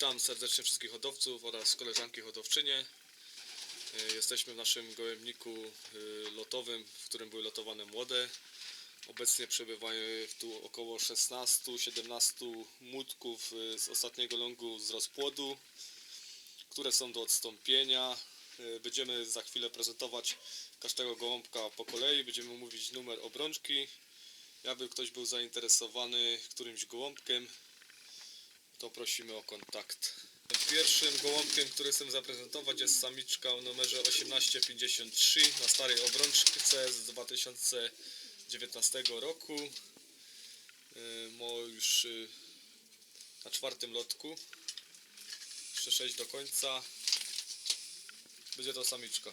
Witam serdecznie wszystkich hodowców oraz koleżanki hodowczynie. E, Jesteśmy w naszym gołębniku e, lotowym, w którym były lotowane młode. Obecnie przebywają tu około 16-17 młódków e, z ostatniego lągu z rozpłodu, które są do odstąpienia. Będziemy za chwilę prezentować każdego gołąbka po kolei. Będziemy mówić numer obrączki. Jakby ktoś był zainteresowany którymś gołąbkiem, to prosimy o kontakt. Pierwszym gołąbkiem, który chcę zaprezentować jest samiczka o numerze 1853 na starej obrączce z 2019 roku. Yy, Ma już yy, na czwartym lotku. Jeszcze 6 do końca. Będzie to samiczka.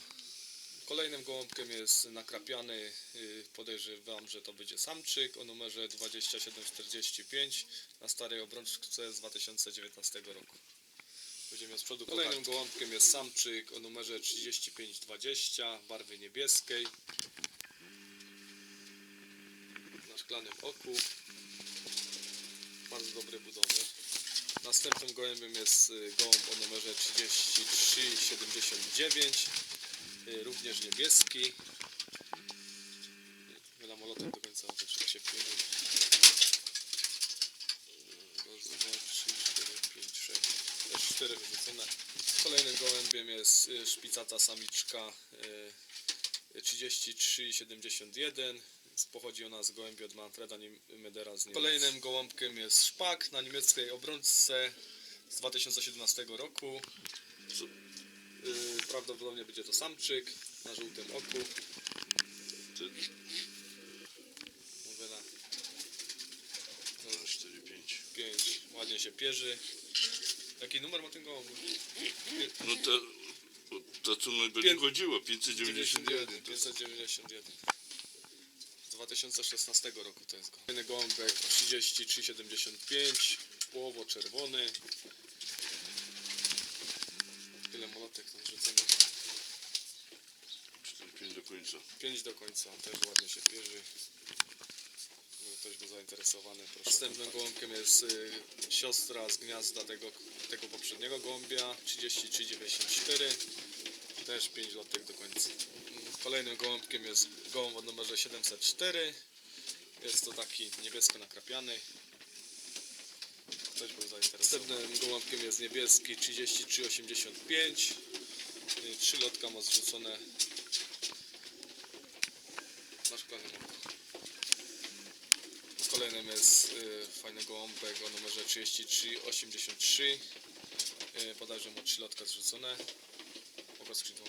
Kolejnym gołąbkiem jest nakrapiany, yy, podejrzewam, że to będzie samczyk o numerze 2745 na starej obrączce z 2019 roku. Będziemy miał z przodu Kolejnym gołąbkiem jest samczyk o numerze 3520 barwy niebieskiej na szklanym oku. Bardzo dobre budowy. Następnym gołębiem jest y, gołąb o numerze 3379 y, również niebieski. Wydam lotem do końca jak się pieni raz, dwa, trzy, cztery, pięć, sześć. Też cztery wyrzucone. Kolejnym gołębiem jest y, szpicata samiczka y, 3371 Pochodzi ona z gołębi od Manfreda Medera z Niemiec. Kolejnym gołąbkiem jest szpak na niemieckiej obrączce z 2017 roku. Y, Prawdopodobnie będzie to samczyk na żółtym oku. Mówię na 4, 5. 5. Ładnie się pierzy. Jaki numer ma ten gołąb? No to, to co mi będzie Pię- chodziło, 591. To 591. Z 2016 roku to jest go. Kolejny gołąbek 3375, połowo czerwony. Tyle molotek tam rzucone. 4, 5 do końca. 5 do końca, też ładnie się pierzy. Gdyby ktoś był zainteresowany, proszę. Następnym gołąbkiem jest y, siostra z gniazda tego, tego poprzedniego gołębia 3394. Też 5 lotek do końca. Kolejnym gołąbkiem jest gołąb o numerze 704. Jest to taki niebiesko nakrapiany. Ktoś był zainteresowany. Następnym gołąbkiem jest niebieski 3385. Y, Trzy lotka ma zrzucone na szklanym oku. Kolejnym jest y, fajny gołąbek o numerze 3383. Y, Podajże mu 3 lotka zrzucone. Oba skrzydłą.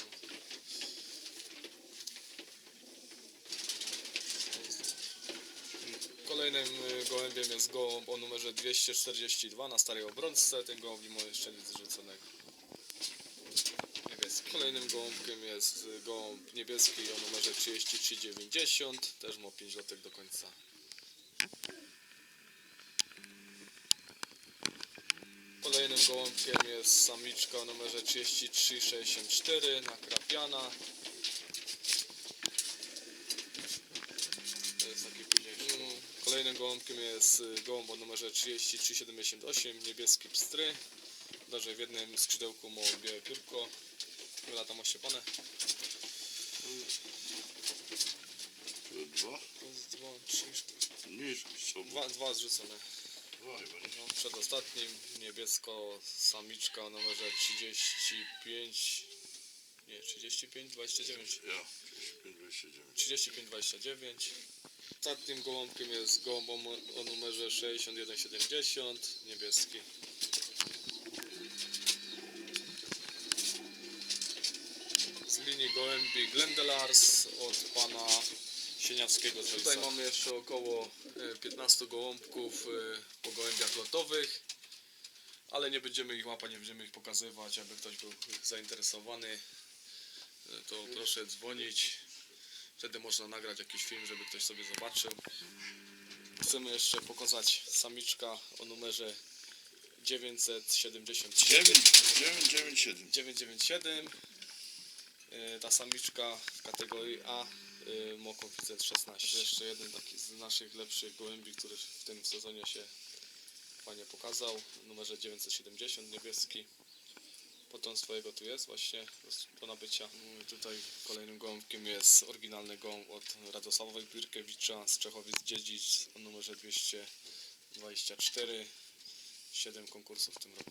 Kolejnym y, gołębiem jest gołąb o numerze 242 na starej obrączce. Ten gołąb ma jeszcze nic zrzuconego. Niebieski. Kolejnym gołąbkiem jest y, gołąb niebieski o numerze 3390. Też ma 5 lotek do końca. Kolejnym gołąbkiem jest samiczka o numerze 3364 nakrapiana. To jest taki późniejszy gołąb. Kolejnym gołąbkiem jest y, gołąb o numerze 3378 niebieski pstry. Darze w jednym skrzydełku ma białe piórko. Ile tam ościepane? To Dwa? Dwa, trzy, cztery. Nie, są Dwa, dwa zrzucone. dwa chyba, nie? No, przedostatnim niebiesko samiczka o numerze 35 nie 35 29 Ja, 5, 29. 35 29 ostatnim gołąbkiem jest gołąb o, numerze 6170 niebieski. Z linii gołębi Glendelars od pana Sieniawskiego z Tutaj mamy jeszcze około e, 15 gołąbków e, po gołębiach lotowych ale nie będziemy ich łapać, nie będziemy ich pokazywać, aby ktoś był zainteresowany e, to proszę dzwonić wtedy można nagrać jakiś film, żeby ktoś sobie zobaczył. Chcemy jeszcze pokazać samiczka o numerze 977 9, 9, 9, 7. 997 E, ta samiczka w kategorii A ma koeficjent 16 jeszcze jeden taki z naszych lepszych gołębi, który w tym sezonie się Panie pokazał, w numerze 970 niebieski. Potomstwo jego tu jest właśnie do nabycia. No Tutaj kolejnym gołąbkiem jest oryginalny gołąb od Radosława Birkiewicza z Czechowic Dziedzic o numerze 224. 7 konkursów w tym roku.